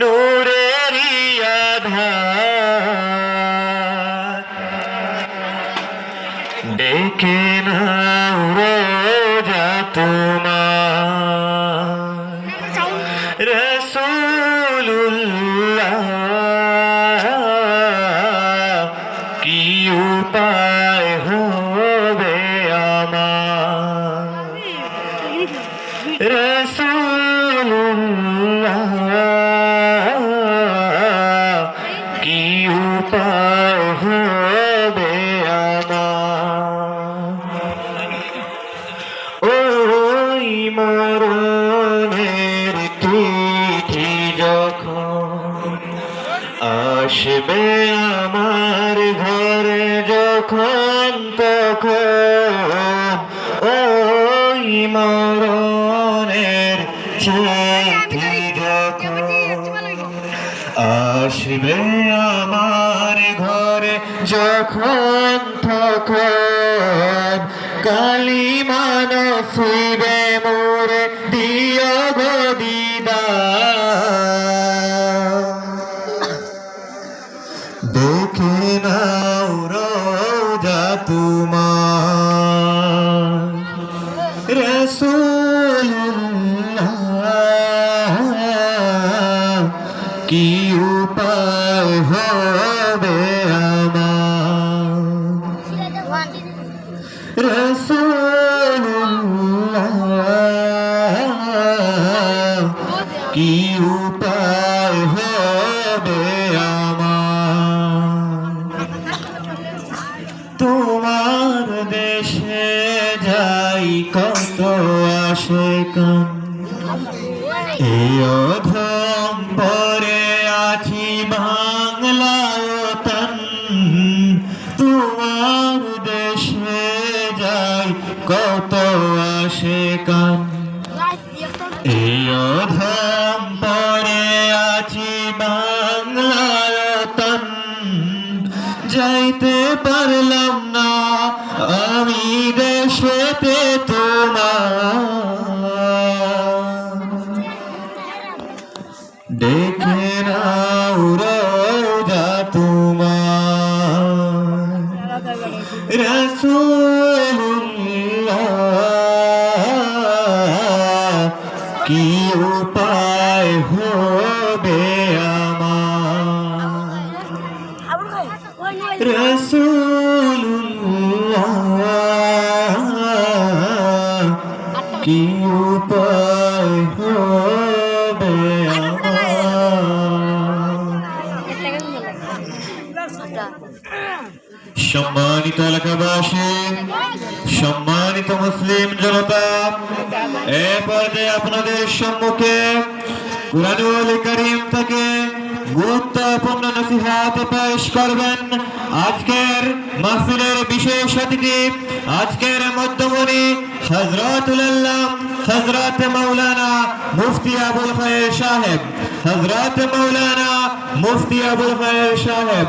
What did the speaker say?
নূরের আধার। ডেকে নাও রোজা তোমার। রসুল্লাহ কি উপায় হবে আমার? রসুল্লাহ উপায় হবে আমার ওই মরণের চিঠি যখন আসবে আমার ঘরে যখন তখন, ওই মরণের যখন আসবে আমার ঘরে যখন তখন কালি মানসিবে মোরে দিয় গদিদা দেখে নাও রোজা তোমার। রসুল্লাহ কি উপায় হবে আমার? রসুল্লাহ কি উপায় হবে আমার? তোমার দেশে যাই কত আসে কান এই অধম কত আসে কান। এই অধম পরে আছি বাংলায়তন যাইতে পারলাম না আমি দেশেতে তোমার। দেখে নাও রোজা তোমার। রসুল্লাহ কি উপায় হবে আমার? রসুল্লাহ কি উপায় হবে সম্মানিত এলাকাবাসী সম্মানিত মুসলিম জনতা, এ পর্যায়ে আপনাদের সম্মুখে কুরআনুল করিম থেকে গুরুত্বপূর্ণ নসিহাত পেশ করবেন আজকের মাহফিলের বিশেষ অতিথি, আজকের মধ্যমণি হজরতুল আল্লাহ হজরত মৌলানা মুফতি আবুল খায়ের সাহেব হজরত মৌলানা মুফতি আবুল খায়ের সাহেব।